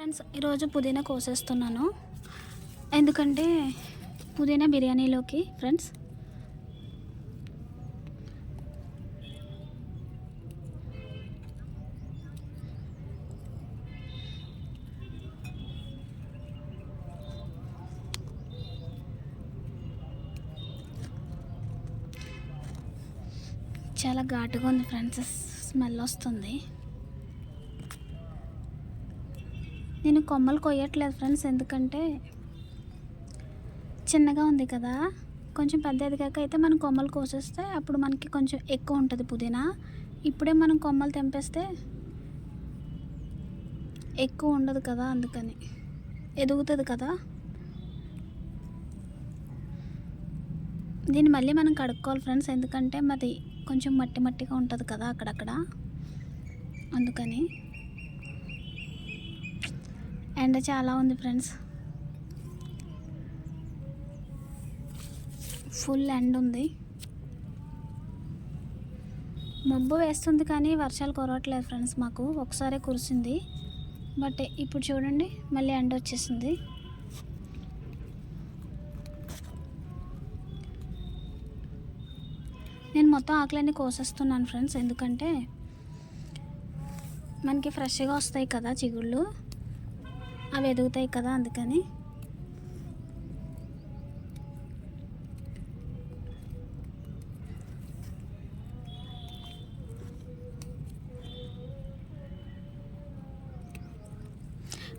Friends ఈరోజు పుదీనా కోసేస్తున్నాను. ఎందుకంటే పుదీనా బిర్యానీలోకి ఫ్రెండ్స్ చాలా ఘాటుగా ఉంది ఫ్రెండ్స్ స్మెల్ వస్తుంది. నేను కొమ్మలు కొయ్యట్లేదు ఫ్రెండ్స్ ఎందుకంటే చిన్నగా ఉంది కదా. కొంచెం పెద్ద ఎదిగాక అయితే మనం కొమ్మలు కోసేస్తే అప్పుడు మనకి కొంచెం ఎక్కువ ఉంటుంది పుదీనా. ఇప్పుడే మనం కొమ్మలు తెంపేస్తే ఎక్కువ ఉండదు కదా అందుకని. ఎదుగుతుంది కదా. దీన్ని మళ్ళీ మనం కడుక్కోవాలి ఫ్రెండ్స్ ఎందుకంటే మరి కొంచెం మట్టి మట్టిగా ఉంటుంది కదా అక్కడక్కడ. అందుకని ఎండ చాలా ఉంది ఫ్రెండ్స్ ఫుల్ ఎండ్ ఉంది. మబ్బు వేస్తుంది కానీ వర్షాలు కురవట్లేదు ఫ్రెండ్స్ మాకు. ఒకసారి కురిసింది. బట్ ఇప్పుడు చూడండి మళ్ళీ ఎండ వచ్చేసింది. నేను మొత్తం ఆకులన్నీ కోసేస్తున్నాను ఫ్రెండ్స్ ఎందుకంటే మనకి ఫ్రెష్గా వస్తాయి కదా చిగుళ్ళు. అవి ఎదుగుతాయి కదా అందుకని.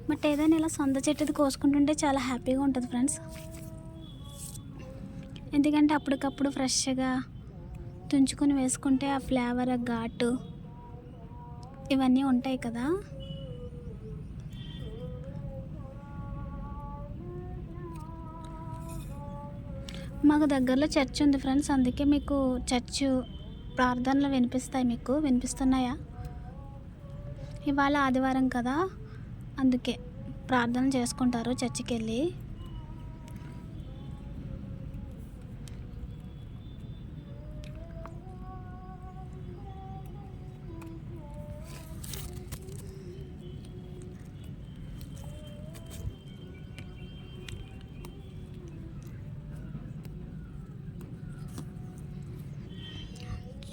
బట్ ఏదైనా ఇలా సొంత చెట్టుది కోసుకుంటుంటే చాలా హ్యాపీగా ఉంటుంది ఫ్రెండ్స్. ఎందుకంటే అప్పటికప్పుడు ఫ్రెష్గా తుంచుకొని వేసుకుంటే ఆ ఫ్లేవర్ ఆ ఘాటు ఇవన్నీ ఉంటాయి కదా. మాకు దగ్గరలో చర్చ్ ఉంది ఫ్రెండ్స్. అందుకే మీకు చర్చ్ ప్రార్థనలు వినిపిస్తాయి మీకు. వినిపిస్తున్నాయా? ఇవాళ ఆదివారం కదా. అందుకే ప్రార్థన చేసుకుంటారు చర్చికి వెళ్ళి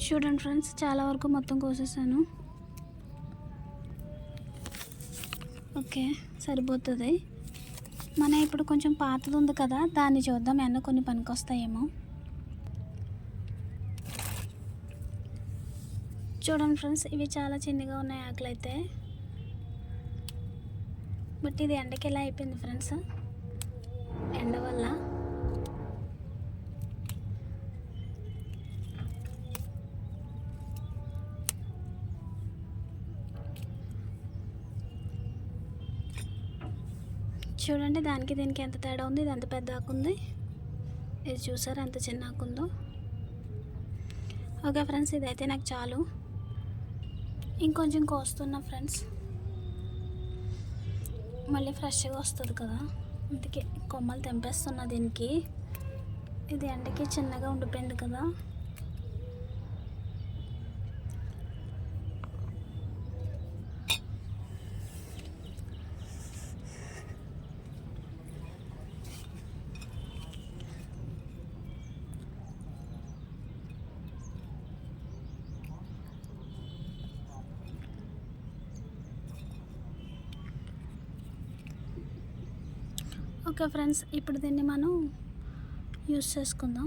చూడండి ఫ్రెండ్స్ చాలా వరకు మొత్తం కోసేసాను. ఓకే సరిపోతుంది. మన ఇప్పుడు కొంచెం పాతది ఉంది కదా దాన్ని చూద్దాం. ఏమన్నా కొన్ని పనికొస్తాయేమో. చూడండి ఫ్రెండ్స్ ఇవి చాలా చిన్నగా ఉన్నాయి ఆకులు అయితే బట్ ఇది ఎండకి ఎలా అయిపోయింది ఫ్రెండ్స్? ఎండ వల్ల. చూడండి దానికి దీనికి ఎంత తేడా ఉంది ఇది ఎంత పెద్ద ఆకు ఉంది? ఇది చూసారా ఎంత చిన్న ఆకు ఉందో? ఓకే ఫ్రెండ్స్ ఇదైతే నాకు చాలు. ఇంకొంచెం కోస్తున్నా ఫ్రెండ్స్. మళ్ళీ ఫ్రెష్గా వస్తుంది కదా. అందుకే కొమ్మలు తెంపేస్తున్నా దీనికి. ఇది ఎండకి చిన్నగా ఉండిపోయింది కదా. ఓకే ఫ్రెండ్స్ ఇప్పుడు దీన్ని మనం యూస్ చేసుకుందాం.